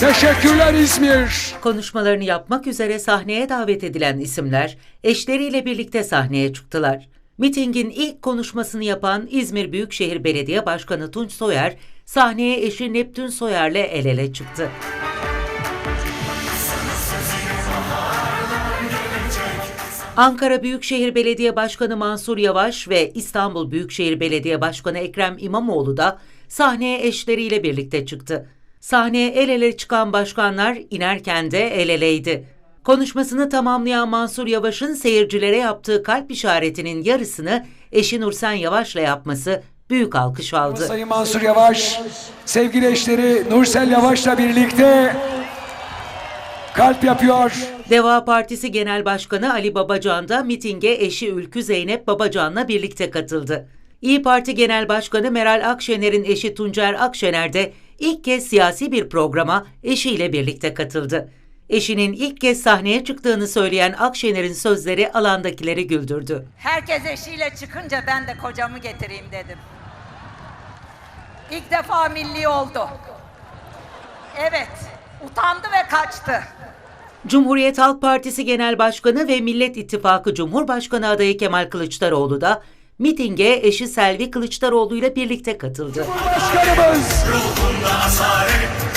Teşekkürler İzmir. Konuşmalarını yapmak üzere sahneye davet edilen isimler eşleriyle birlikte sahneye çıktılar. Mitingin ilk konuşmasını yapan İzmir Büyükşehir Belediye Başkanı Tunç Soyer, sahneye eşi Neptün Soyer'le el ele çıktı. Ankara Büyükşehir Belediye Başkanı Mansur Yavaş ve İstanbul Büyükşehir Belediye Başkanı Ekrem İmamoğlu da sahneye eşleriyle birlikte çıktı. Sahneye el ele çıkan başkanlar inerken de el eleydi. Konuşmasını tamamlayan Mansur Yavaş'ın seyircilere yaptığı kalp işaretinin yarısını eşi Nursen Yavaş'la yapması büyük alkış aldı. Sayın Mansur Yavaş, sevgili eşleri Nursel Yavaş'la birlikte kalp yapıyor. Deva Partisi Genel Başkanı Ali Babacan da mitinge eşi Ülkü Zeynep Babacan'la birlikte katıldı. İyi Parti Genel Başkanı Meral Akşener'in eşi Tuncer Akşener de ilk kez siyasi bir programa eşiyle birlikte katıldı. Eşinin ilk kez sahneye çıktığını söyleyen Akşener'in sözleri alandakileri güldürdü. Herkes eşiyle çıkınca ben de kocamı getireyim dedim. İlk defa milli oldu. Evet, utandı ve kaçtı. Cumhuriyet Halk Partisi Genel Başkanı ve Millet İttifakı Cumhurbaşkanı adayı Kemal Kılıçdaroğlu da mitinge eşi Selvi Kılıçdaroğlu ile birlikte katıldı. Başkanımız Ruhunda Kılıçdaroğlu